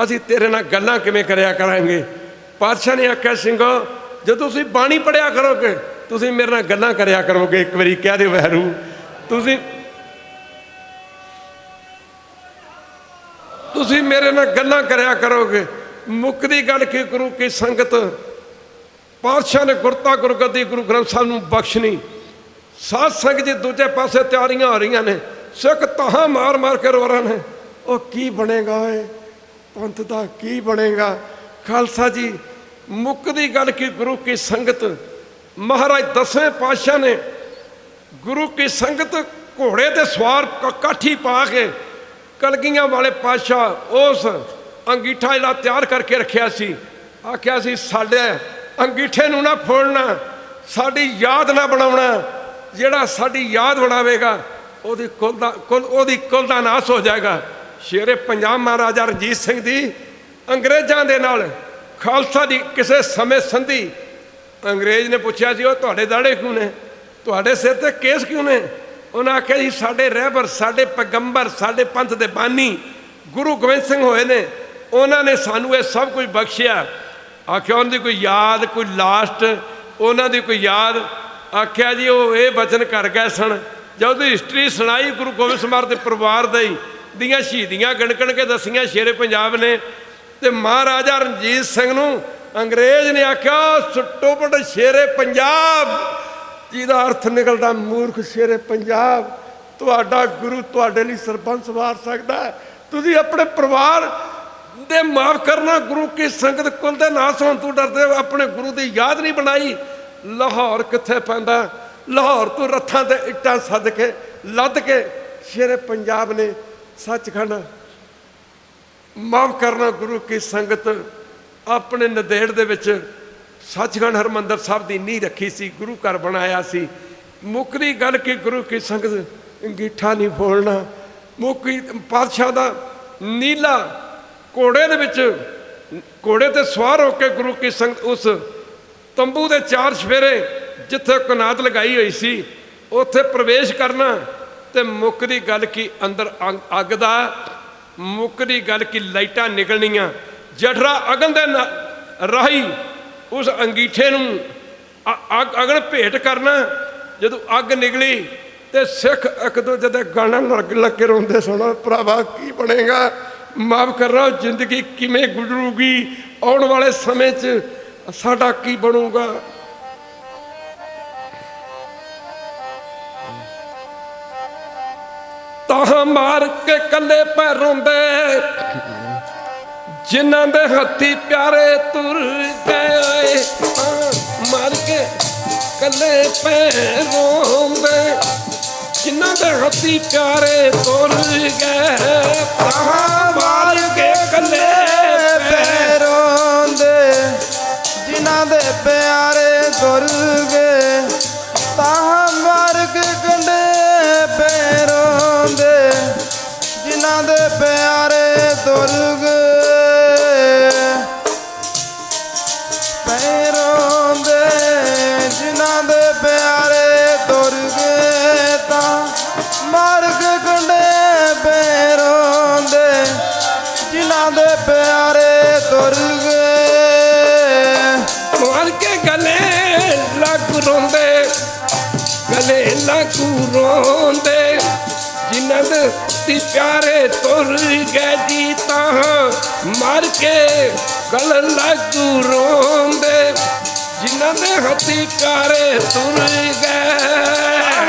ਅਸੀਂ ਤੇਰੇ ਨਾਲ ਗੱਲਾਂ ਕਿਵੇਂ ਕਰਿਆ ਕਰਾਂਗੇ? ਪਾਤਸ਼ਾਹ ਨੇ ਆਖਿਆ ਸਿੰਘੋ ਜਦੋਂ ਤੁਸੀਂ ਬਾਣੀ ਪੜਿਆ ਕਰੋਗੇ, ਤੁਸੀਂ ਮੇਰੇ ਨਾਲ ਗੱਲਾਂ ਕਰਿਆ ਕਰੋਗੇ। ਇੱਕ ਵਾਰੀ ਕਹਿ ਦਿਓ ਵਹਿਰੂ ਤੁਸੀਂ ਤੁਸੀਂ ਮੇਰੇ ਨਾਲ ਗੱਲਾਂ ਕਰਿਆ ਕਰੋਗੇ। ਮੁੱਕ ਦੀ ਗੱਲ ਕੀ ਕਰੂ ਕਿ ਸੰਗਤ ਪਾਤਸ਼ਾਹ ਨੇ ਗੁਰਤਾ ਗੁਰਗੱਦੀ ਗੁਰੂ ਗ੍ਰੰਥ ਸਾਹਿਬ ਨੂੰ ਬਖਸ਼ਣੀ। ਸਾਧ ਸੰਗਤ ਜੀ ਦੂਜੇ ਪਾਸੇ ਤਿਆਰੀਆਂ ਹੋ ਰਹੀਆਂ ਨੇ। ਸਿੱਖ ਤਾਹਾਂ ਮਾਰ ਮਾਰ ਕੇ ਰੋ ਰਹੇ ਨੇ। ਉਹ ਕੀ ਬਣੇਗਾ ਓਏ? ਪੰਥ ਦਾ ਕੀ ਬਣੇਗਾ? ਖਾਲਸਾ ਜੀ ਮੁੱਕਦੀ ਗੱਲ ਕਿ, ਗੁਰੂ ਕੀ ਸੰਗਤ? ਮਹਾਰਾਜ ਦਸਵੇਂ ਪਾਤਸ਼ਾਹ ਨੇ ਗੁਰੂ ਕੀ ਸੰਗਤ ਘੋੜੇ ਤੇ ਸਵਾਰ ਕਾਠੀ ਪਾ ਕੇ ਕਲਗੀਆਂ ਵਾਲੇ ਪਾਤਸ਼ਾਹ ਉਸ ਅੰਗੀਠਾ ਜਿਹੜਾ ਤਿਆਰ ਕਰਕੇ ਰੱਖਿਆ ਸੀ, ਆਖਿਆ ਸੀ, ਸਾਡੇ ਅੰਗੀਠੇ ਨੂੰ ਨਾ ਫੋੜਨਾ, ਸਾਡੀ ਯਾਦ ਨਾ ਬਣਾਉਣਾ, ਜਿਹੜਾ ਸਾਡੀ ਯਾਦ ਬਣਾਵੇਗਾ, ਉਹਦੀ ਕੁੱਲ ਦਾ, ਕੁੱਲ, ਉਹਦੀ ਕੁੱਲ ਦਾ ਨਾਸ ਹੋ ਜਾਏਗਾ। ਸ਼ੇਰੇ ਪੰਜਾਬ ਮਹਾਰਾਜਾ ਰਣਜੀਤ ਸਿੰਘ ਦੀ ਅੰਗਰੇਜ਼ਾਂ ਦੇ ਨਾਲ ਖਾਲਸਾ ਦੀ ਕਿਸੇ ਸਮੇਂ ਸੰਧੀ ਅੰਗਰੇਜ਼ ਨੇ ਪੁੱਛਿਆ ਜੀ ਉਹ ਤੁਹਾਡੇ ਦਾੜੇ ਕਿਉਂ ਨੇ? ਤੁਹਾਡੇ ਸਿਰ ਤੇ ਕੇਸ ਕਿਉਂ ਨੇ? ਉਹਨਾਂ ਆਖਿਆ, ਜੀ, ਸਾਡੇ ਰਹਿਬਰ, ਸਾਡੇ ਪੈਗੰਬਰ, ਸਾਡੇ ਪੰਥ ਦੇ ਬਾਨੀ ਗੁਰੂ ਗੋਬਿੰਦ ਸਿੰਘ ਹੋਏ ਨੇ। ਉਹਨਾਂ ਨੇ ਸਾਨੂੰ ਇਹ ਸਭ ਕੁਝ ਬਖਸ਼ਿਆ। ਆਖਿਆ, ਉਹਨਾਂ ਦੀ ਕੋਈ ਯਾਦ, ਕੋਈ ਲਾਸਟ, ਉਹਨਾਂ ਦੀ ਕੋਈ ਯਾਦ? ਆਖਿਆ, ਜੀ, ਉਹ ਇਹ ਬਚਨ ਕਰ ਗਏ ਸਨ। ਜਦ ਉਹਦੀ ਹਿਸਟਰੀ ਸੁਣਾਈ, ਗੁਰੂ ਗੋਬਿੰਦ ਸਿੰਘ ਦੇ ਪਰਿਵਾਰ ਦੀ ਦੀਆਂ ਸ਼ਹੀਦੀਆਂ ਗਣ ਕੇ ਦਸੀਆਂ, ਸ਼ੇਰੇ ਪੰਜਾਬ ਨੇ ਤੇ ਮਹਾਰਾਜਾ ਰਣਜੀਤ ਸਿੰਘ ਨੂੰ ਅੰਗਰੇਜ਼ ਨੇ ਆਖਿਆ, ਸੁੱਟੋ ਪਟ ਸ਼ੇਰੇ ਪੰਜਾਬ। ਜਿਹਦਾ ਅਰਥ ਨਿਕਲਦਾ, ਮੂਰਖ ਸ਼ੇਰੇ ਪੰਜਾਬ, ਤੁਹਾਡਾ ਗੁਰੂ ਤੁਹਾਡੇ ਲਈ ਸਰਪੰਚ ਵਾਰ ਸਕਦਾ ਤੁਸੀਂ ਆਪਣੇ ਪਰਿਵਾਰ ਦੇ ਮਾਫ ਕਰਨਾ, ਗੁਰੂ ਕੀ ਸੰਗਤ ਕੁਲ ਦੇ ਨਾਸ ਹੋਣ, ਤੋਂ ਡਰਦੇ ਹੋ, ਆਪਣੇ ਗੁਰੂ ਦੀ ਯਾਦ ਨਹੀਂ ਬਣਾਈ। ਲਾਹੌਰ ਕਿੱਥੇ ਪੈਂਦਾ? ਲਾਹੌਰ ਤੋਂ ਰੱਥਾਂ ਤੇ ਇੱਟਾਂ ਸੱਦ ਕੇ, ਲੱਦ ਕੇ ਸ਼ੇਰੇ ਪੰਜਾਬ ਨੇ ਸੱਚਖੰਡ ਮਾਫ ਕਰਨਾ ਗੁਰੂ ਕੀ ਸੰਗਤ, ਆਪਣੇ ਨਦੇੜ ਦੇ ਵਿੱਚ ਸੱਚਖੰਡ ਹਰਮੰਦਰ ਸਾਹਿਬ ਦੀ ਨੀਂਹ ਰੱਖੀ ਸੀ, ਗੁਰੂ ਘਰ ਬਣਾਇਆ ਸੀ। ਮੁੱਕਦੀ ਗੱਲ ਕਿ ਗੁਰੂ ਕੀ ਸੰਗਤ, ਅੰਗੀਠਾ ਨਹੀਂ ਫੋਲਣਾ। ਮੁੱਕੀ ਪਾਤਸ਼ਾਹ ਦਾ ਨੀਲਾ ਘੋੜੇ ਦੇ ਵਿੱਚ, ਘੋੜੇ ਤੇ ਸਵਾਰ ਹੋ ਕੇ ਗੁਰੂ ਕੀ ਸੰਗਤ ਉਸ ਤੰਬੂ ਦੇ ਚਾਰ ਸਵੇਰੇ ਜਿੱਥੇ ਕਨਾਤ ਲਗਾਈ ਹੋਈ ਸੀ, ਉੱਥੇ ਪ੍ਰਵੇਸ਼ ਕਰਨਾ ਤੇ ਮੁੱਕਦੀ ਗੱਲ ਕੀ ਅੰਦਰ ਅੰਗ- ਅੱਗ ਦਾ ਮੁੱਕਦੀ ਗੱਲ ਕਿ ਲਾਈਟਾਂ ਨਿਕਲਣੀਆਂ, ਜਠਰਾ ਅਗਨ ਦੇ ਨਾ- ਰਾਹੀਂ ਉਸ ਅੰਗੀਠੇ ਨੂੰ ਅੱਗ, ਅਗਨ ਭੇਟ ਕਰਨਾ, ਜਦੋਂ ਅੱਗ ਨਿਕਲੀ ਤੇ ਸਿੱਖ ਇੱਕ ਦੋ ਦੇ ਗਾਣਾ ਲੱਗ ਲੱਗ ਕੇ ਰੋਂਦੇ ਸੁਣੋ ਭਰਾਵਾ, ਕੀ ਬਣੇਗਾ? ਮਾਫ ਕਰਨਾ ਜ਼ਿੰਦਗੀ ਕਿਵੇਂ ਗੁਜ਼ਰੂਗੀ? ਆਉਣ ਵਾਲੇ ਸਮੇਂ 'ਚ ਸਾਡਾ ਕੀ ਬਣੂਗਾ? ਤਾਹਾਂ ਮਾਰ ਕੇ ਕੱਲੇ ਪੈ ਰੋਂਦੇ। ਜਿਨ੍ਹਾਂ ਦੇ ਹੱਥੀ ਪਿਆਰੇ ਤੁਰ ਗਏ ਤਾਹਾਂ ਮਾਰ ਕੇ ਕੱਲੇ ਪੈ ਰੋਂਦੇ। ਜਿਨ੍ਹਾਂ ਦੇ ਹੱਥੀ ਪਿਆਰੇ ਤੁਰ ਗਏ ਤਾਹਾਂ ਜਿਨ੍ਹਾਂ ਦੇ ਜਿਨ੍ਹਾਂ ਤੀ ਪਿਆਰੇ ਤੁਰ ਗਏ ਜੀ ਤਾਂ ਮਾਰ ਕੇ ਗਲ ਲਾਗੂ ਰੋਂਦੇ, ਜਿਨ੍ਹਾਂ ਦੇ ਹੱਥੀ ਪਿਆਰੇ ਤੁਰ ਗਏ।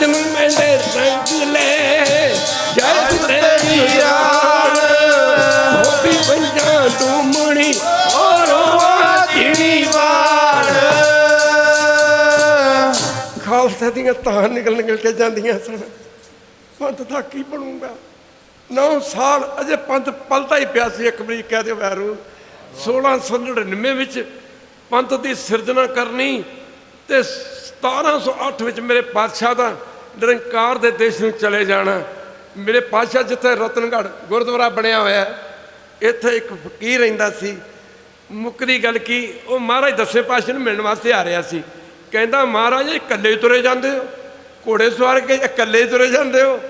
ਗਏ ਰੰਗ ਲੈ ਜੈ ਤੇਰੀ ਯਾਦ ਹੋਪੀ ਪੰਜਾਂ ਡੂਮਣੀ ਔਰੋਂ ਜਿਹੜੀ ਵਾਰ ਖਾਲਸਾ ਦੀਆਂ ਤਾਂ ਨਿਕਲ ਨਿਕਲ ਕੇ ਜਾਂਦੀਆਂ ਸਨ। ਪੰਥ ਦਾ ਕੀ ਬਣੂਗਾ? 9 ਸਾਲ ਅਜੇ ਪੰਥ ਪਲਤਾ ਹੀ ਪਿਆ ਸੀ, ਇੱਕ ਵਾਰੀ ਕਹਿ ਦਿਓ ਵੈਰੂ। 1699 ਵਿੱਚ ਪੰਥ ਦੀ ਸਿਰਜਣਾ ਕਰਨੀ ਤੇ 1708 ਵਿੱਚ ਮੇਰੇ ਪਾਤਸ਼ਾਹ ਦਾ ਨਿਰੰਕਾਰ ਦੇ ਦੇਸ਼ ਨੂੰ ਚਲੇ ਜਾਣਾ। ਮੇਰੇ ਪਾਤਸ਼ਾਹ ਜਿੱਥੇ ਰਤਨਗੜ੍ਹ ਗੁਰਦੁਆਰਾ ਬਣਿਆ ਹੋਇਆ ਹੈ, ਇੱਥੇ ਇੱਕ ਫਕੀਰ ਰਹਿੰਦਾ ਸੀ। ਮੁੱਕਦੀ ਗੱਲ ਕੀ, ਉਹ ਮਹਾਰਾਜ ਦਸੇ ਪਾਤਸ਼ਾਹ ਨੂੰ ਮਿਲਣ ਵਾਸਤੇ ਆ ਰਿਹਾ ਸੀ। ਕਹਿੰਦਾ, ਮਹਾਰਾਜ ਇਕੱਲੇ ਤੁਰੇ ਜਾਂਦੇ ਹੋ? ਘੋੜੇ ਸਵਾਰ ਕੇ ਇਕੱਲੇ ਤੁਰੇ ਜਾਂਦੇ ਹੋ?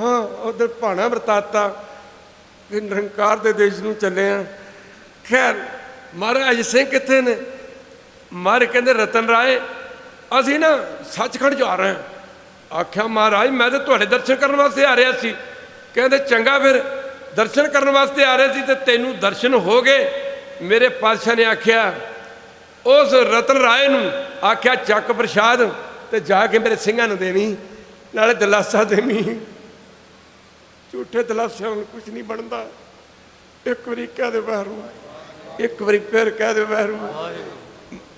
ਹਾਂ, ਉਧਰ ਭਾਣਾ ਵਰਤਾਤਾ ਕਿ ਨਿਰੰਕਾਰ ਦੇ ਦੇਸ਼ ਨੂੰ ਚੱਲੇ ਆ। ਖੈਰ, ਮਹਾਰਾਜ ਸਿੰਘ ਕਿੱਥੇ ਨੇ? ਮਹਾਰਾਜ ਕਹਿੰਦੇ, ਰਤਨ ਰਾਏ, ਅਸੀਂ ਨਾ ਸੱਚਖੰਡ ਜਾ ਰਹੇ ਹਾਂ। ਆਖਿਆ, ਮਹਾਰਾਜ, ਮੈਂ ਤਾਂ ਤੁਹਾਡੇ ਦਰਸ਼ਨ ਕਰਨ ਵਾਸਤੇ ਆ ਰਿਹਾ ਸੀ। ਕਹਿੰਦੇ, ਚੰਗਾ ਫਿਰ, ਦਰਸ਼ਨ ਕਰਨ ਵਾਸਤੇ ਆ ਰਹੇ ਸੀ ਤੇ ਤੈਨੂੰ ਦਰਸ਼ਨ ਹੋ ਗਏ। ਮੇਰੇ ਪਾਤਸ਼ਾਹ ਨੇ ਆਖਿਆ, ਉਸ ਰਤਨ ਰਾਏ ਨੂੰ ਆਖਿਆ, ਚੱਕ ਪ੍ਰਸ਼ਾਦ ਤੇ ਜਾ ਕੇ ਮੇਰੇ ਸਿੰਘਾਂ ਨੂੰ ਦੇਵੀਂ, ਨਾਲੇ ਦਲਾਸਾ ਦੇਵੀਂ। ਝੂਠੇ ਦਲਾਸਿਆਂ ਨੂੰ ਕੁਝ ਨਹੀਂ ਬਣਦਾ। ਇੱਕ ਵਾਰੀ ਕਹਿ ਦੇ ਬਹਿਰੂ ਇੱਕ ਵਾਰੀ ਫਿਰ ਕਹਿ ਦੇ ਬਹਿਰੂ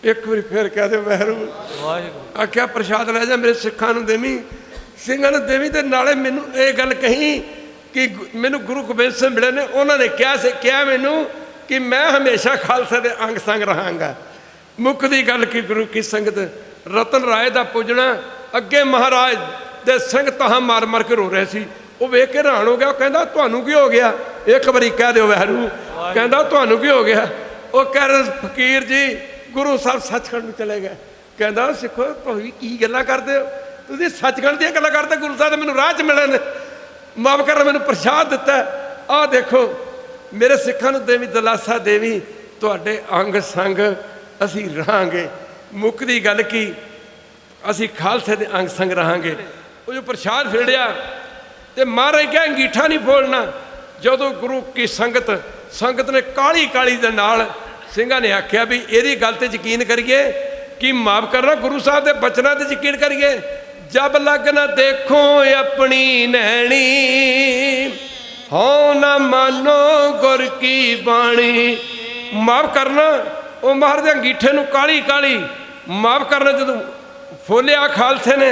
ਇੱਕ ਵਾਰੀ ਫਿਰ ਕਹਿ ਦੇ ਬਹਿਰੂ ਵਾਹਿਗੁਰੂ। ਆਖਿਆ ਪ੍ਰਸ਼ਾਦ ਲੈ ਜਾ ਮੇਰੇ ਸਿੱਖਾਂ ਨੂੰ ਦੇਵੀਂ। ਸਿੰਘਾਂ ਨੂੰ ਦੇਵੀਂ ਤੇ ਨਾਲੇ ਮੈਨੂੰ ਇਹ ਗੱਲ ਕਹੀ ਕਿ ਮੈਨੂੰ ਗੁਰੂ ਗੋਬਿੰਦ ਸਿੰਘ ਮਿਲੇ ਨੇ। ਉਹਨਾਂ ਨੇ ਕਿਹਾ ਸੀ ਕਿਹਾ ਮੈਨੂੰ ਕਿ ਮੈਂ ਹਮੇਸ਼ਾ ਖਾਲਸਾ ਦੇ ਅੰਗ ਸੰਗ ਰਹਾਂਗਾ। ਮੁੱਖ ਦੀ ਗੱਲ ਕੀ ਗੁਰੂ ਕੀ ਸੰਗਤ? ਰਤਨ ਰਾਏ ਦਾ ਪੁੱਜਣਾ। ਅੱਗੇ ਮਹਾਰਾਜ ਦੇ ਸਿੰਘ ਤਾਂ ਮਾਰ ਮਾਰ ਕੇ ਰੋ ਰਹੇ ਸੀ। ਉਹ ਵੇਖ ਕੇ ਹੈਰਾਨ ਹੋ ਗਿਆ। ਉਹ ਕਹਿੰਦਾ ਤੁਹਾਨੂੰ ਕੀ ਹੋ ਗਿਆ? ਇੱਕ ਵਾਰੀ ਕਹਿ ਦਿਓ ਵਹਿਰੂ ਕਹਿੰਦਾ ਤੁਹਾਨੂੰ ਕੀ ਹੋ ਗਿਆ? ਉਹ ਕਹਿ ਰਿਹਾ ਫਕੀਰ ਜੀ ਗੁਰੂ ਸਾਹਿਬ ਸੱਚਖੰਡ ਨੂੰ ਚਲੇ ਗਏ। ਕਹਿੰਦਾ, ਸਿੱਖੋ, ਤੁਸੀਂ ਕੀ ਗੱਲਾਂ ਕਰਦੇ ਹੋ? ਤੁਸੀਂ ਸੱਚਖੰਡ ਦੀਆਂ ਗੱਲਾਂ ਕਰਦੇ, ਗੁਰੂ ਸਾਹਿਬ ਨੇ ਮੈਨੂੰ ਰਾਹ 'ਚ ਮਿਲੇ ਮਾਫ ਕਰ, ਮੈਨੂੰ ਪ੍ਰਸ਼ਾਦ ਦਿੱਤਾ। ਆਹ ਦੇਖੋ, ਮੇਰੇ ਸਿੱਖਾਂ ਨੂੰ ਦੇਵੀ ਦਲਾਸਾ ਦੇਵੀ, ਤੁਹਾਡੇ ਅੰਗ ਸੰਗ ਅਸੀਂ ਰਹਾਂਗੇ। ਮੁੱਖ ਦੀ ਗੱਲ ਕੀ? ਅਸੀਂ ਖਾਲਸੇ ਦੇ ਅੰਗ ਸੰਗ ਰਹਾਂਗੇ। ਉਹ ਜੋ ਪ੍ਰਸ਼ਾਦ ਫੇੜਿਆ, ਤੇ ਮਹਾਰਾਜ ਕਿਹਾ, ਅੰਗੀਠਾ ਨਹੀਂ ਫੋਲਣਾ ਜਦੋਂ ਗੁਰੂ ਕੀ ਸੰਗਤ ਸੰਗਤ ਨੇ ਕਾਲੀ ਕਾਲੀ ਦੇ ਨਾਲ ਸਿੰਘਾਂ ਨੇ ਆਖਿਆ ਵੀ ਇਹਦੀ ਗੱਲ ਤੇ ਯਕੀਨ ਕਰੀਏ ਕਿ ਮਾਫ ਕਰਨਾ ਗੁਰੂ ਸਾਹਿਬ ਦੇ ਬਚਨਾਂ ਤੇ ਯਕੀਨ ਕਰੀਏ। ਜਬ ਲੱਗ ਨਾ ਦੇਖੋ ਆਪਣੀ ਨੈਣੀ, ਹਉ ਨਾ ਮਾਨੋ ਗੁਰ ਕੀ ਬਾਣੀ। ਮਾਫ ਕਰਨਾ, ਉਹ ਮਹਾਰਾਜ ਦੇ ਅੰਗੀਠੇ ਨੂੰ ਕਾਲੀ ਕਾਲੀ ਮਾਫ ਕਰਨਾ ਜਦੋਂ ਫੋਲਿਆ ਖਾਲਸੇ ਨੇ,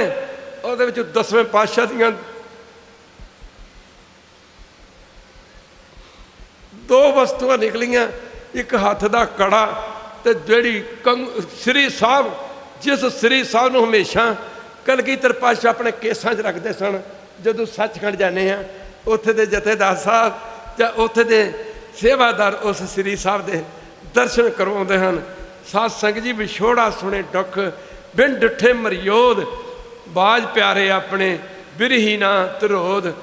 ਉਹਦੇ ਵਿੱਚ ਦਸਵੇਂ ਪਾਤਸ਼ਾਹ ਦੀਆਂ ਦੋ ਵਸਤੂਆਂ ਨਿਕਲੀਆਂ। ਇੱਕ ਹੱਥ ਦਾ ਕੜਾ ਤੇ ਜਿਹੜੀ ਕੰਗ- ਸ੍ਰੀ ਸਾਹਿਬ, ਜਿਸ ਸ੍ਰੀ ਸਾਹਿਬ ਨੂੰ ਹਮੇਸ਼ਾ ਕਲਗੀਧਰ ਪਾਤਸ਼ਾਹ ਆਪਣੇ ਕੇਸਾਂ 'ਚ ਰੱਖਦੇ ਸਨ, ਜਦੋਂ ਸੱਚਖੰਡ ਜਾਂਦੇ ਆ ਉੱਥੇ ਦੇ ਜਥੇਦਾਰ ਸਾਹਿਬ ਜਾਂ ਉੱਥੇ ਦੇ ਸੇਵਾਦਾਰ ਉਸ ਸ੍ਰੀ ਸਾਹਿਬ ਦੇ ਦਰਸ਼ਨ ਕਰਵਾਉਂਦੇ ਹਨ। ਸਾਧ ਸੰਗਤ ਜੀ, ਵਿਛੋੜਾ ਸੁਣੇ ਦੁੱਖ, ਬਿਨ ਡਿੱਠੇ ਮਰਿਓਦ ਬਾਜ ਪਿਆਰੇ ਆਪਣੇ ਬਿਰਹੀ ਨਾ ਧਰੋਦ